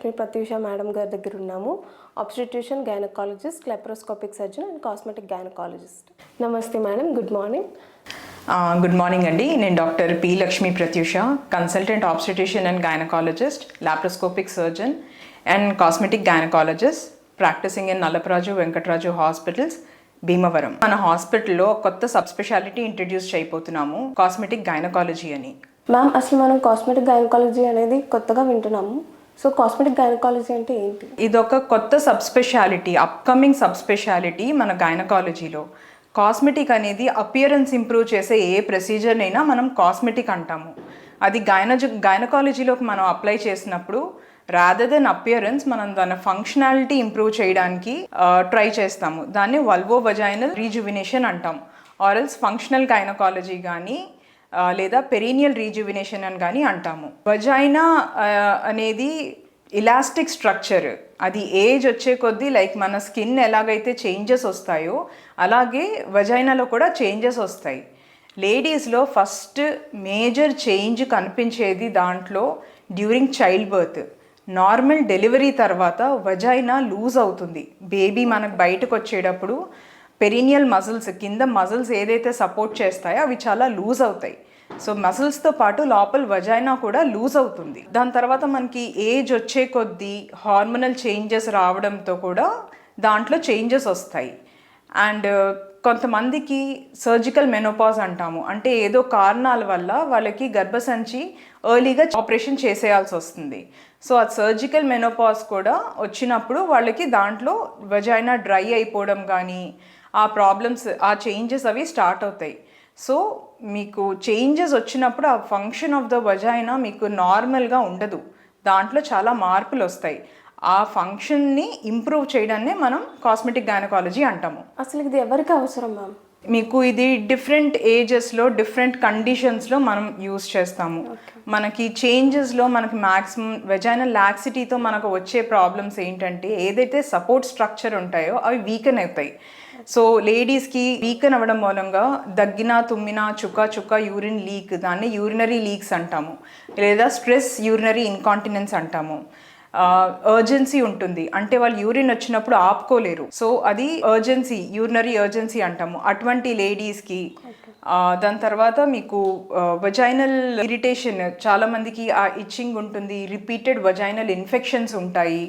Lakshmi Pratyusha madam గారి దగ్గర ఉన్నాము. Obstetrician gynaecologist laparoscopic surgeon and cosmetic gynaecologist నమస్తే madam good morning good morning అండి. నేను doctor P Lakshmi Prathyusha consultant obstetrician and gynaecologist laparoscopic surgeon and cosmetic gynaecologist practising in Nallaparaju Venkataraju hospitals Bhimavaram మన హాస్పిటల్లో కొత్త sub speciality introduce చేయబోతున్నాము cosmetic gynaecology అని. Ma'am అసలు మనం కాస్మెటిక్ గైనకాలజీ అనేది కొత్తగా వింటున్నాము. సో కాస్మెటిక్ గైనకాలజీ అంటే ఏంటి? ఇదొక కొత్త సబ్స్పెషాలిటీ అప్కమింగ్ సబ్స్పెషాలిటీ మన గైనకాలజీలో కాస్మెటిక్ అనేది అపియరెన్స్ ఇంప్రూవ్ చేసే ఏ ప్రొసీజర్నైనా మనం కాస్మెటిక్ అంటాము. అది గైనజ గైనకాలజీలోకి మనం అప్లై చేసినప్పుడు రాదర్ దెన్ అపియరెన్స్ మనం దాని ఫంక్షనాలిటీ ఇంప్రూవ్ చేయడానికి ట్రై చేస్తాము. దాన్ని వల్వో వజైనల్ రీజువినేషన్ అంటాం ఆరల్స్ ఫంక్షనల్ గైనకాలజీ కానీ లేదా పెరీనియల్ రీజువినేషన్ అని కానీ అంటాము. వజైనా అనేది ఇలాస్టిక్ స్ట్రక్చర్ అది ఏజ్ వచ్చే కొద్దీ లైక్ మన స్కిన్ ఎలాగైతే చేంజెస్ వస్తాయో అలాగే వజైనాలో కూడా చేంజెస్ వస్తాయి. లేడీస్లో ఫస్ట్ మేజర్ చేంజ్ కనిపించేది దాంట్లో during child birth normal delivery తర్వాత వజైనా లూజ్ అవుతుంది. బేబీ మనకు బయటకు వచ్చేటప్పుడు పెరీనియల్ మజిల్స్ కింద మజిల్స్ ఏదైతే సపోర్ట్ చేస్తాయో అవి చాలా లూజ్ అవుతాయి. సో మజిల్స్తో పాటు లోపల వజైనా కూడా లూజ్ అవుతుంది. దాని తర్వాత మనకి ఏజ్ వచ్చే కొద్దీ హార్మోనల్ చేంజెస్ రావడంతో కూడా దాంట్లో చేంజెస్ వస్తాయి. అండ్ కొంతమందికి సర్జికల్ మెనోపాజ్ అంటాము. అంటే ఏదో కారణాల వల్ల వాళ్ళకి గర్భసంచి ఎర్లీగా ఆపరేషన్ చేసేయాల్సి వస్తుంది. సో ఆ సర్జికల్ మెనోపాజ్ కూడా వచ్చినప్పుడు వాళ్ళకి దాంట్లో వజైనా డ్రై అయిపోవడం కానీ ఆ ప్రాబ్లమ్స్ ఆ చేంజెస్ అవి స్టార్ట్ అవుతాయి. సో మీకు చేంజెస్ వచ్చినప్పుడు ఆ ఫంక్షన్ ఆఫ్ ద వజైనా మీకు నార్మల్గా ఉండదు. దాంట్లో చాలా మార్పులు వస్తాయి. ఆ ఫంక్షన్ని ఇంప్రూవ్ చేయడాన్నే మనం కాస్మెటిక్ గైనకాలజీ అంటాము. అసలు ఇది ఎవరికి అవసరం మ్యామ్? మీకు ఇది డిఫరెంట్ ఏజెస్లో డిఫరెంట్ కండిషన్స్లో మనం యూస్ చేస్తాము. మనకి చేంజెస్లో మనకి మ్యాక్సిమం వెజైనల్ లాక్సిటీతో మనకు వచ్చే ప్రాబ్లమ్స్ ఏంటంటే ఏదైతే సపోర్ట్ స్ట్రక్చర్ ఉంటాయో అవి వీకెన్ అవుతాయి. సో లేడీస్కి వీకెన్ అవ్వడం మూలంగా దగ్గిన తుమ్మిన చుక్క చుక్క యూరిన్ లీక్ దాన్ని యూరినరీ లీక్స్ అంటాము. లేదా స్ట్రెస్ యూరినరీ ఇన్కాంటినెన్స్ అంటాము. అర్జెన్సీ ఉంటుంది. అంటే వాళ్ళు యూరిన్ వచ్చినప్పుడు ఆపుకోలేరు. సో అది అర్జెన్సీ యూరినరీ అర్జెన్సీ అంటాము. అటువంటి లేడీస్కి దాని తర్వాత మీకు వజైనల్ ఇరిటేషన్ చాలా మందికి ఆ ఇచ్చింగ్ ఉంటుంది. రిపీటెడ్ వజైనల్ ఇన్ఫెక్షన్స్ ఉంటాయి.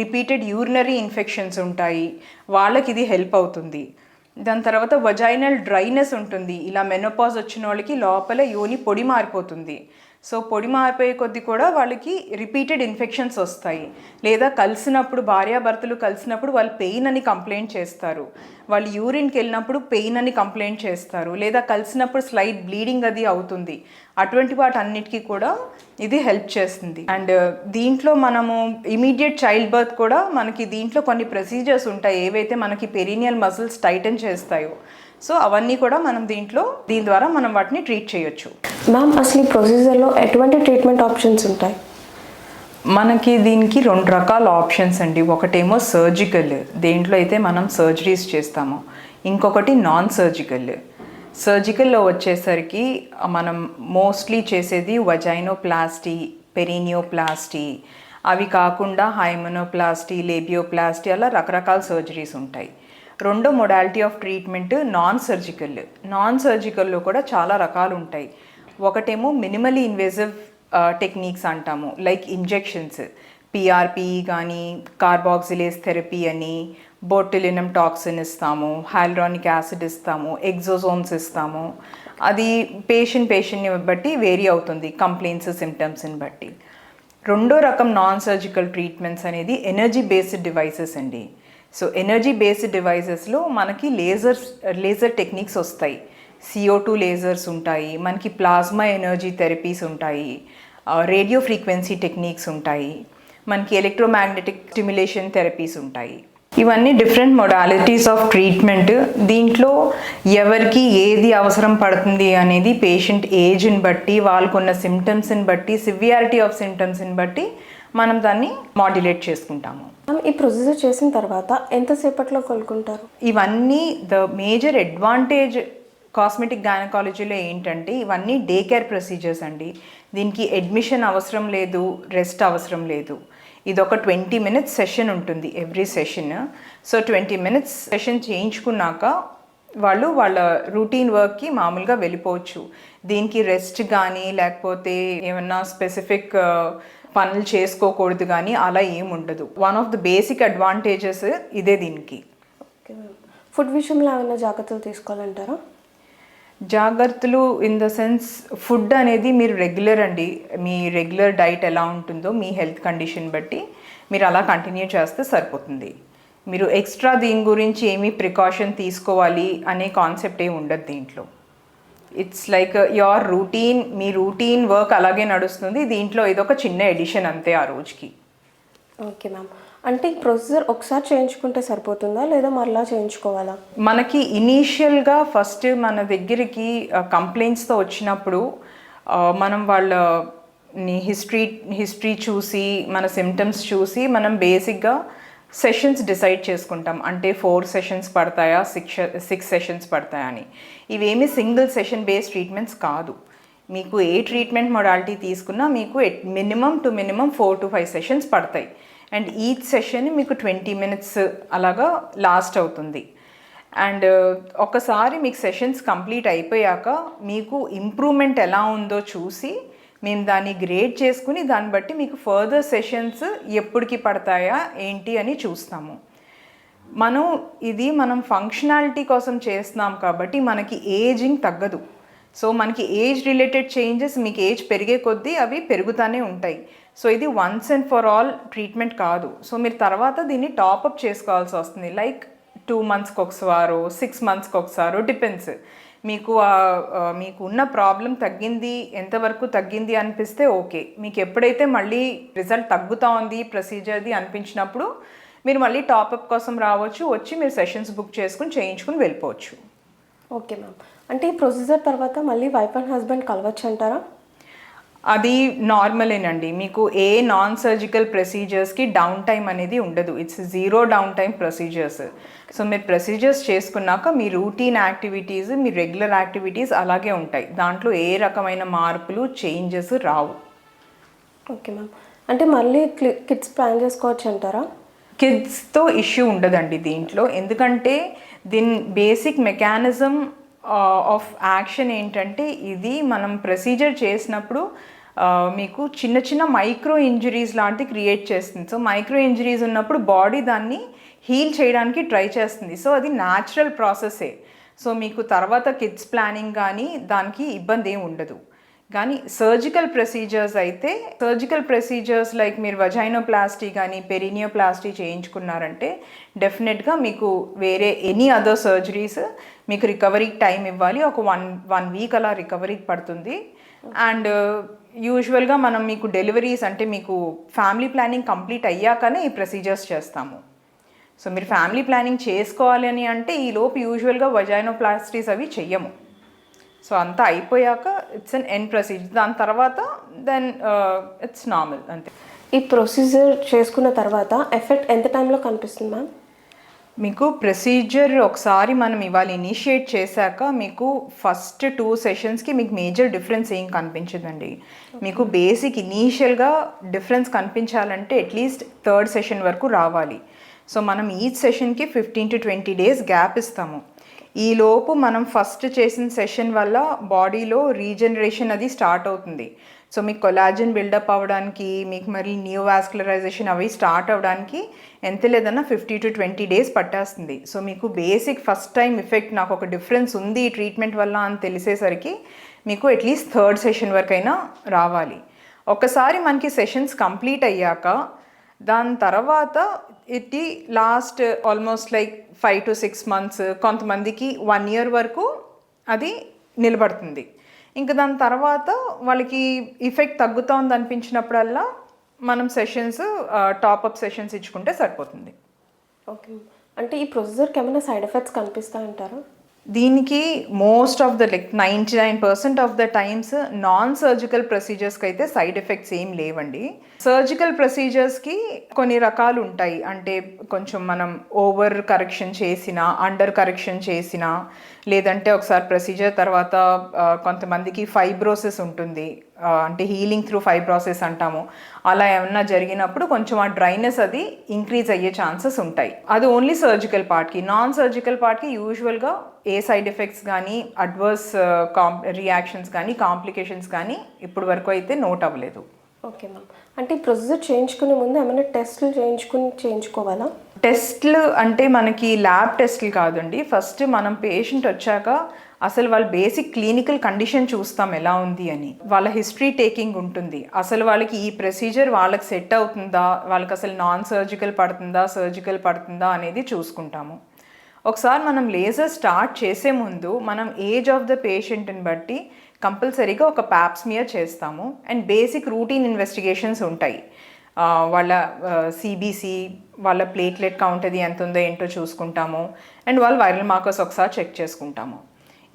రిపీటెడ్ యూరినరీ ఇన్ఫెక్షన్స్ ఉంటాయి. వాళ్ళకి ఇది హెల్ప్ అవుతుంది. దాని తర్వాత వజైనల్ డ్రైనెస్ ఉంటుంది. ఇలా మెనోపాజ్ వచ్చిన వాళ్ళకి లోపల యోని పొడి మారిపోతుంది. సో పొడి మారిపోయే కొద్దీ కూడా వాళ్ళకి రిపీటెడ్ ఇన్ఫెక్షన్స్ వస్తాయి. లేదా కలిసినప్పుడు భార్యాభర్తలు కలిసినప్పుడు వాళ్ళు పెయిన్ అని కంప్లైంట్ చేస్తారు. వాళ్ళు యూరిన్కి వెళ్ళినప్పుడు పెయిన్ అని కంప్లైంట్ చేస్తారు. లేదా కలిసినప్పుడు స్లైట్ బ్లీడింగ్ అది అవుతుంది. అటువంటి వాటి అన్నిటికీ కూడా ఇది హెల్ప్ చేస్తుంది. అండ్ uh, దీంట్లో మనము ఇమీడియట్ చైల్డ్ బర్త్ కూడా మనకి దీంట్లో కొన్ని ప్రొసీజర్స్ ఉంటాయి. ఏవైతే మనకి పెరీనియల్ మజిల్స్ టైటన్ చేస్తాయో. సో అవన్నీ కూడా మనం దీంట్లో దీని ద్వారా మనం వాటిని ట్రీట్ చేయొచ్చు. మ్యామ్ అసలు ఈ ప్రొసీజర్లో ఎటువంటి ట్రీట్మెంట్ ఆప్షన్స్ ఉంటాయి? మనకి దీనికి రెండు రకాల ఆప్షన్స్ అండి. ఒకటేమో సర్జికల్ దేంట్లో అయితే మనం సర్జరీస్ చేస్తాము. ఇంకొకటి నాన్ సర్జికల్ సర్జికల్లో వచ్చేసరికి మనం మోస్ట్లీ చేసేది వజైనోప్లాస్టీ పెరీనియోప్లాస్టీ అవి కాకుండా హైమనోప్లాస్టీ లేబియోప్లాస్టీ అలా రకరకాల సర్జరీస్ ఉంటాయి. రెండో modality of treatment non surgical non సర్జికల్లో కూడా చాలా రకాలు ఉంటాయి. ఒకటేమో మినిమలీ ఇన్వేజివ్ టెక్నిక్స్ అంటాము. లైక్ ఇంజెక్షన్స్ పిఆర్పి కానీ కార్బాక్సిలేస్ థెరపీ అని బోటిలినం టాక్సిన్ ఇస్తాము హైల్రానిక్ యాసిడ్ ఇస్తాము ఎగ్జోజోమ్స్ ఇస్తాము. అది పేషెంట్ పేషెంట్ని బట్టి వేరీ అవుతుంది కంప్లైంట్స్ సిమ్టమ్స్ని బట్టి. రెండో రకం నాన్ సర్జికల్ ట్రీట్మెంట్స్ అనేది ఎనర్జీ బేస్డ్ డివైసెస్ అండి. సో ఎనర్జీ బేస్డ్ డివైజెస్లో మనకి లేజర్స్ లేజర్ టెక్నిక్స్ వస్తాయి. సిఓ టూ లేజర్స్ ఉంటాయి మనకి ప్లాస్మా ఎనర్జీ థెరపీస్ ఉంటాయి రేడియో ఫ్రీక్వెన్సీ టెక్నిక్స్ ఉంటాయి మనకి ఎలక్ట్రోమాగ్నెటిక్ స్టిమ్యులేషన్ థెరపీస్ ఉంటాయి. ఇవన్నీ డిఫరెంట్ మొడాలిటీస్ ఆఫ్ ట్రీట్మెంట్ దీంట్లో ఎవరికి ఏది అవసరం పడుతుంది అనేది పేషెంట్ ఏజ్ని బట్టి వాళ్ళకున్న సిమ్టమ్స్ని బట్టి సివియారిటీ ఆఫ్ సిమ్టమ్స్ని బట్టి మనం దాన్ని మాడ్యులేట్ చేసుకుంటాము. ఈ ప్రొసీజర్ చేసిన తర్వాత ఎంతసేపట్లో కోలుకుంటారు? ఇవన్నీ ద మేజర్ అడ్వాంటేజ్ కాస్మెటిక్ గైనకాలజీలో ఏంటంటే ఇవన్నీ డే కేర్ ప్రొసీజర్స్ అండి. దీనికి అడ్మిషన్ అవసరం లేదు రెస్ట్ అవసరం లేదు. ఇది ఒక ట్వంటీ మినిట్స్ సెషన్ ఉంటుంది every session so twenty minutes session చేయించుకున్నాక వాళ్ళు వాళ్ళ రూటీన్ వర్క్కి మామూలుగా వెళ్ళిపోవచ్చు. దీనికి రెస్ట్ కానీ లేకపోతే ఏమన్నా స్పెసిఫిక్ uh, పనులు చేసుకోకూడదు కానీ అలా ఏం ఉండదు. One of the basic advantages ఇదే దీనికి. ఫుడ్ విషయంలో ఏమైనా జాగ్రత్తలు తీసుకోవాలంటారా? జాగ్రత్తలు ఇన్ ద సెన్స్ ఫుడ్ అనేది మీరు రెగ్యులర్ అండి. మీ రెగ్యులర్ డైట్ ఎలా ఉంటుందో మీ హెల్త్ కండిషన్ బట్టి మీరు అలా కంటిన్యూ చేస్తే సరిపోతుంది. మీరు ఎక్స్ట్రా దీని గురించి ఏమీ ప్రికాషన్ తీసుకోవాలి అనే కాన్సెప్ట్ ఏమి ఉండదు దీంట్లో. ఇట్స్ లైక్ యువర్ రూటీన్ మీ రూటీన్ వర్క్ అలాగే నడుస్తుంది. దీంట్లో ఇదొక చిన్న ఎడిషన్ అంతే ఆ రోజుకి. ఓకే మ్యామ్ అంటే ఈ ప్రొసీజర్ ఒకసారి చేయించుకుంటే సరిపోతుందా లేదా మరలా చేయించుకోవాలా? మనకి ఇనీషియల్గా ఫస్ట్ మన దగ్గరికి కంప్లైంట్స్తో వచ్చినప్పుడు మనం వాళ్ళ హిస్టరీ హిస్టరీ చూసి మన సిమ్టమ్స్ చూసి మనం బేసిక్గా సెషన్స్ డిసైడ్ చేసుకుంటాం. అంటే ఫోర్ సెషన్స్ పడతాయా సిక్స్ సిక్స్ సెషన్స్ పడతాయా అని. ఇవేమి సింగిల్ సెషన్ బేస్డ్ ట్రీట్మెంట్స్ కాదు. మీకు ఏ ట్రీట్మెంట్ మొడాలిటీ తీసుకున్నా మీకు minimum two minimum four to five sessions పడతాయి. అండ్ ఈచ్ సెషన్ మీకు ట్వంటీ మినిట్స్ అలాగా లాస్ట్ అవుతుంది. అండ్ uh, ఒకసారి మీకు సెషన్స్ కంప్లీట్ అయిపోయాక మీకు ఇంప్రూవ్మెంట్ ఎలా ఉందో చూసి మేము దాన్ని గ్రేడ్ చేసుకుని దాన్ని బట్టి మీకు ఫర్దర్ సెషన్స్ ఎప్పటికి పడతాయా ఏంటి అని చూస్తాము. మనం ఇది మనం ఫంక్షనాలిటీ కోసం చేస్తున్నాం కాబట్టి మనకి ఏజింగ్ తగ్గదు. సో మనకి ఏజ్ రిలేటెడ్ చేంజెస్ మీకు ఏజ్ పెరిగే కొద్దీ అవి పెరుగుతూనే ఉంటాయి. సో ఇది once and for all treatment కాదు. సో మీరు తర్వాత దీన్ని టాపప్ చేసుకోవాల్సి వస్తుంది. లైక్ టూ మంత్స్కి ఒకసారో సిక్స్ మంత్స్కి ఒకసారో డిపెండ్స్ మీకు మీకు ఉన్న ప్రాబ్లం తగ్గింది ఎంతవరకు తగ్గింది అనిపిస్తే ఓకే మీకు ఎప్పుడైతే మళ్ళీ రిజల్ట్ తగ్గుతా ఉంది ప్రొసీజర్ది అనిపించినప్పుడు మీరు మళ్ళీ టాపప్ కోసం రావచ్చు వచ్చి మీరు సెషన్స్ బుక్ చేసుకుని చేయించుకుని వెళ్ళిపోవచ్చు. ఓకే మ్యామ్ అంటే ఈ ప్రొసీజర్ తర్వాత మళ్ళీ వైఫ్ అండ్ హస్బెండ్ కలవచ్చు అంటారా అది నార్మలేనండి. మీకు ఏ నాన్ సర్జికల్ ప్రొసీజర్స్కి డౌన్ టైం అనేది ఉండదు. It's zero down time procedures so మీరు ప్రొసీజర్స్ చేసుకున్నాక మీ రూటీన్ యాక్టివిటీస్ మీ రెగ్యులర్ యాక్టివిటీస్ అలాగే ఉంటాయి. దాంట్లో ఏ రకమైన మార్పులు చేంజెస్ రావు. ఓకే మ్యామ్ అంటే మళ్ళీ కిడ్స్ ప్లాన్ చేసుకోవచ్చు అంటారా? కిడ్స్తో ఇష్యూ ఉండదండి దీంట్లో. ఎందుకంటే దీని బేసిక్ మెకానిజం ఆఫ్ యాక్షన్ ఏంటంటే ఇది మనం ప్రొసీజర్ చేసినప్పుడు మీకు చిన్న చిన్న మైక్రో ఇంజరీస్ లాంటిది క్రియేట్ చేస్తుంది. సో మైక్రో ఇంజరీస్ ఉన్నప్పుడు బాడీ దాన్ని హీల్ చేయడానికి ట్రై చేస్తుంది. సో అది న్యాచురల్ ప్రాసెసే సో మీకు తర్వాత కిడ్స్ ప్లానింగ్ కానీ దానికి ఇబ్బంది ఏమి ఉండదు. కానీ సర్జికల్ ప్రొసీజర్స్ అయితే సర్జికల్ ప్రొసీజర్స్ లైక్ మీరు వజైనోప్లాస్టీ కానీ పెరినియోప్లాస్టీ చేయించుకున్నారంటే డెఫినెట్గా మీకు వేరే ఎనీ అదర్ సర్జరీస్ మీకు రికవరీకి టైం ఇవ్వాలి. ఒక వన్ వన్ వీక్ అలా రికవరీకి పడుతుంది. అండ్ యూజువల్గా మనం మీకు డెలివరీస్ అంటే మీకు ఫ్యామిలీ ప్లానింగ్ కంప్లీట్ అయ్యాకనే ఈ ప్రొసీజర్స్ చేస్తాము. సో మీరు ఫ్యామిలీ ప్లానింగ్ చేసుకోవాలి అని అంటే ఈ లోపు యూజువల్గా వజైనోప్లాస్టీస్ అవి చెయ్యము. సో అంతా అయిపోయాక ఇట్స్ అన్ ఎన్ ప్రొసీజర్ దాని తర్వాత దెన్ ఇట్స్ నార్మల్ అంతే. ఈ ప్రొసీజర్ చేసుకున్న తర్వాత ఎఫెక్ట్ ఎంత టైంలో కనిపిస్తుంది మ్యామ్ మీకు ప్రొసీజర్ ఒకసారి మనం ఇవాళ ఇనిషియేట్ చేశాక మీకు ఫస్ట్ టూ సెషన్స్కి మీకు మేజర్ డిఫరెన్స్ ఏం కనిపించదండి. మీకు బేసిక్ ఇనీషియల్గా డిఫరెన్స్ కనిపించాలంటే అట్లీస్ట్ థర్డ్ సెషన్ వరకు రావాలి. సో మనం each సెషన్కి fifteen to twenty days gap ఇస్తాము. ఈలోపు మనం ఫస్ట్ చేసిన సెషన్ వల్ల బాడీలో రీజనరేషన్ అది స్టార్ట్ అవుతుంది. సో మీకు కొలాజిన్ బిల్డప్ అవ్వడానికి మీకు మరి న్యూ వాస్కులరైజేషన్ అవి స్టార్ట్ అవ్వడానికి ఎంత లేదన్నా ఫిఫ్టీ టు ట్వంటీ డేస్ పట్టేస్తుంది. సో మీకు బేసిక్ ఫస్ట్ టైం ఎఫెక్ట్ నాకు ఒక డిఫరెన్స్ ఉంది ఈ ట్రీట్మెంట్ వల్ల అని తెలిసేసరికి మీకు అట్లీస్ట్ థర్డ్ సెషన్ వరకు అయినా రావాలి. ఒకసారి మనకి సెషన్స్ కంప్లీట్ అయ్యాక దాని తర్వాత ఇది last almost like five to six months కొంతమందికి వన్ ఇయర్ వరకు అది నిలబడుతుంది. ఇంకా దాని తర్వాత వాళ్ళకి ఇఫెక్ట్ తగ్గుతోంది అనిపించినప్పుడల్లా మనం సెషన్స్ టాప్అప్ సెషన్స్ ఇచ్చుకుంటే సరిపోతుంది. ఓకే అంటే ఈ ప్రొసీజర్కి ఏమైనా సైడ్ ఎఫెక్ట్స్ కనిపిస్తాయంటారా? దీనికి most of the like ninety nine percent of the times non surgical ప్రొసీజర్స్కి అయితే సైడ్ ఎఫెక్ట్స్ ఏం లేవండి. సర్జికల్ ప్రొసీజర్స్కి కొన్ని రకాలు ఉంటాయి. అంటే కొంచెం మనం ఓవర్ కరెక్షన్ చేసిన అండర్ కరెక్షన్ చేసిన లేదంటే ఒకసారి ప్రొసీజర్ తర్వాత కొంతమందికి ఫైబ్రోసిస్ ఉంటుంది. అంటే హీలింగ్ త్రూ ఫైబ్రోసిస్ అంటాము. అలా ఏమన్నా జరిగినప్పుడు కొంచెం ఆ డ్రైనెస్ అది ఇంక్రీజ్ అయ్యే ఛాన్సెస్ ఉంటాయి. అది ఓన్లీ సర్జికల్ పార్ట్కి నాన్ సర్జికల్ పార్ట్కి యూజువల్గా ఏ సైడ్ ఎఫెక్ట్స్ కానీ అడ్వర్స్ కాం రియాక్షన్స్ కానీ కాంప్లికేషన్స్ కానీ ఇప్పుడు వరకు అయితే నోట్ అవ్వలేదు. ఓకే మ్యామ్ అంటే ప్రొసీజర్ చేయించుకునే ముందు ఏమైనా టెస్టులు చేయించుకుని చేయించుకోవాలా? టెస్ట్లు అంటే మనకి ల్యాబ్ టెస్ట్లు కాదండి. ఫస్ట్ మనం పేషెంట్ వచ్చాక అసలు వాళ్ళ బేసిక్ క్లినికల్ కండిషన్ చూస్తాం ఎలా ఉంది అని. వాళ్ళ హిస్టరీ టేకింగ్ ఉంటుంది. అసలు వాళ్ళకి ఈ ప్రొసీజర్ వాళ్ళకి సెట్ అవుతుందా? వాళ్ళకి అసలు నాన్ సర్జికల్ పడుతుందా? సర్జికల్ పడుతుందా అనేది చూసుకుంటాము. ఒకసారి మనం లేజర్ స్టార్ట్ చేసే ముందు మనం ఏజ్ ఆఫ్ ద పేషెంట్ని బట్టి కంపల్సరీగా ఒక ప్యాప్స్మియర్ చేస్తాము. అండ్ బేసిక్ రూటీన్ ఇన్వెస్టిగేషన్స్ ఉంటాయి. వాళ్ళ సిబిసి వాళ్ళ ప్లేట్లెట్ కౌంట్ అది ఎంత ఉందో ఏంటో చూసుకుంటాము. అండ్ వాళ్ళ వైరల్ మార్కర్స్ ఒకసారి చెక్ చేసుకుంటాము.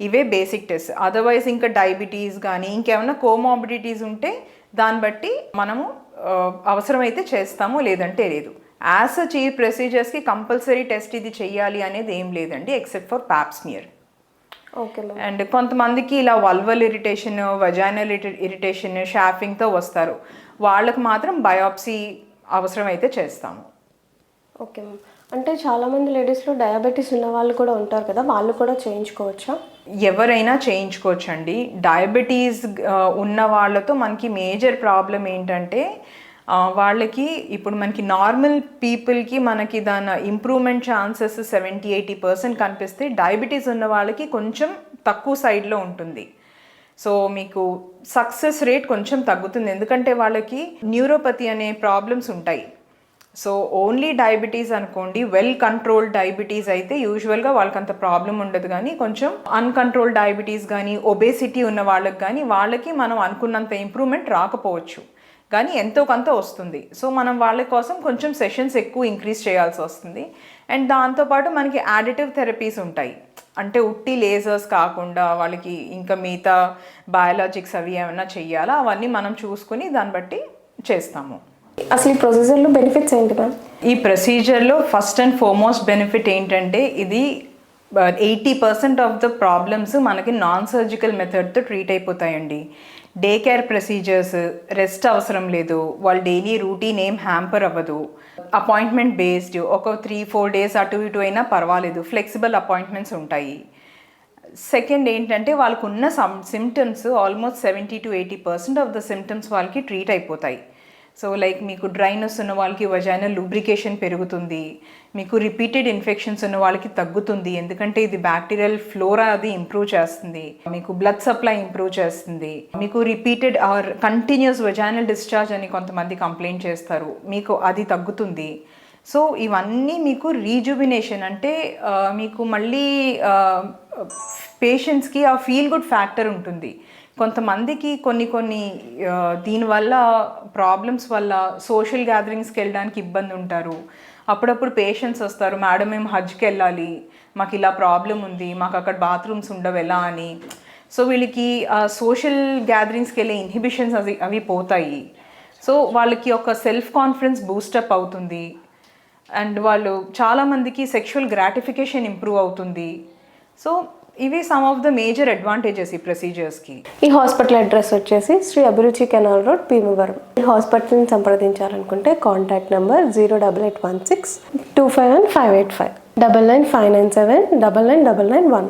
ఇవే బేసిక్ టెస్ట్ అదర్వైజ్ ఇంకా డయాబెటీస్ కానీ ఇంకేమైనా కోమాబిడిటీస్ ఉంటే దాన్ని బట్టి మనము అవసరమైతే చేస్తాము లేదంటే లేదు. యాజ్ సచ్ ఈ ప్రొసీజర్స్కి కంపల్సరీ టెస్ట్ ఇది చేయాలి అనేది ఏం లేదండి ఎక్సెప్ట్ ఫర్ ప్యాప్స్మియర్ అండ్ కొంతమందికి ఇలా వల్వల్ ఇరిటేషన్ వజైనల్ ఇరిటేషన్ షాఫింగ్తో వస్తారు. వాళ్ళకి మాత్రం బయాప్సీ అవసరమైతే చేస్తాము. ఓకే మ్యామ్ అంటే చాలామంది లేడీస్లో డయాబెటీస్ ఉన్న వాళ్ళు కూడా ఉంటారు కదా వాళ్ళు కూడా చేయించుకోవచ్చా? ఎవరైనా చేయించుకోవచ్చండి. డయాబెటీస్ ఉన్న వాళ్ళతో మనకి మేజర్ ప్రాబ్లం ఏంటంటే వాళ్ళకి ఇప్పుడు మనకి నార్మల్ పీపుల్కి మనకి దాని improvement chances seventy eighty percent కనిపిస్తే డయాబెటీస్ ఉన్న వాళ్ళకి కొంచెం తక్కువ సైడ్లో ఉంటుంది. సో మీకు సక్సెస్ రేట్ కొంచెం తగ్గుతుంది. ఎందుకంటే వాళ్ళకి న్యూరోపతి అనే ప్రాబ్లమ్స్ ఉంటాయి. సో ఓన్లీ డయాబెటీస్ అనుకోండి వెల్ కంట్రోల్ డయాబెటీస్ అయితే యూజువల్గా వాళ్ళకి అంత ప్రాబ్లం ఉండదు కానీ కొంచెం అన్కంట్రోల్ డయాబెటీస్ కానీ ఒబేసిటీ ఉన్న వాళ్ళకి కానీ వాళ్ళకి మనం అనుకున్నంత ఇంప్రూవ్మెంట్ రాకపోవచ్చు. కానీ ఎంతో కొంత వస్తుంది. సో మనం వాళ్ళ కోసం కొంచెం సెషన్స్ ఎక్కువ ఇంక్రీజ్ చేయాల్సి వస్తుంది. అండ్ దాంతోపాటు మనకి యాడిటివ్ థెరపీస్ ఉంటాయి. అంటే ఉట్టి లేజర్స్ కాకుండా వాళ్ళకి ఇంకా మిగతా బయాలజిక్స్ అవి ఏమైనా చెయ్యాలా? అవన్నీ మనం చూసుకుని దాన్ని బట్టి చేస్తాము. అసలు ఈ ప్రొసీజర్లో బెనిఫిట్స్ ఏంటి మ్యామ్ ఈ ప్రొసీజర్లో ఫస్ట్ అండ్ ఫార్మోస్ట్ బెనిఫిట్ ఏంటంటే ఇది eighty percent of the problems మనకి నాన్ సర్జికల్ మెథడ్తో ట్రీట్ అయిపోతాయండి. డే కేర్ ప్రొసీజర్స్ రెస్ట్ అవసరం లేదు వాళ్ళ డైలీ రూటీన్ ఏం హ్యాంపర్ అవ్వదు. అపాయింట్మెంట్ బేస్డ్ ఒక త్రీ ఫోర్ డేస్ అటు ఇటు అయినా పర్వాలేదు ఫ్లెక్సిబుల్ అపాయింట్మెంట్స్ ఉంటాయి. సెకండ్ ఏంటంటే వాళ్ళకున్న some symptoms almost seventy to eighty percent of the symptoms వాళ్ళకి ట్రీట్ అయిపోతాయి. సో లైక్ మీకు డ్రైనెస్ ఉన్న వాళ్ళకి వజైనల్ లూబ్రికేషన్ పెరుగుతుంది. మీకు రిపీటెడ్ ఇన్ఫెక్షన్స్ ఉన్న వాళ్ళకి తగ్గుతుంది. ఎందుకంటే ఇది బ్యాక్టీరియల్ ఫ్లోరా అది ఇంప్రూవ్ చేస్తుంది. మీకు బ్లడ్ సప్లై ఇంప్రూవ్ చేస్తుంది. మీకు repeated or continuous vaginal discharge అని కొంతమంది కంప్లైంట్ చేస్తారు. మీకు అది తగ్గుతుంది. సో ఇవన్నీ మీకు రీజుబినేషన్ అంటే మీకు మళ్ళీ పేషెంట్స్కి ఆ ఫీల్ గుడ్ ఫ్యాక్టర్ ఉంటుంది. కొంతమందికి కొన్ని కొన్ని దీనివల్ల ప్రాబ్లమ్స్ వల్ల సోషల్ గ్యాదరింగ్స్కి వెళ్ళడానికి ఇబ్బంది ఉంటారు. అప్పుడప్పుడు పేషెంట్స్ వస్తారు మేడం మేము హజ్కి వెళ్ళాలి. మాకు ఇలా ప్రాబ్లం ఉంది. మాకు అక్కడ బాత్రూమ్స్ ఉండవు. ఎలా అని? సో వీళ్ళకి సోషల్ గ్యాదరింగ్స్కి వెళ్ళే ఇన్హిబిషన్స్ అవి అవి పోతాయి. సో వాళ్ళకి ఒక సెల్ఫ్ కాన్ఫిడెన్స్ బూస్టప్ అవుతుంది. అండ్ వాళ్ళు చాలామందికి సెక్షువల్ గ్రాటిఫికేషన్ ఇంప్రూవ్ అవుతుంది. సో ఇవి some of the major advantages ఈ ప్రొసీజర్స్కి ఈ హాస్పిటల్ అడ్రస్ వచ్చేసి శ్రీ అభిరుచి కెనాల్ రోడ్ భీమవరం ఈ హాస్పిటల్ని సంప్రదించాలనుకుంటే contact number zero double eight one six two five one five eight five double nine five nine seven double nine double nine one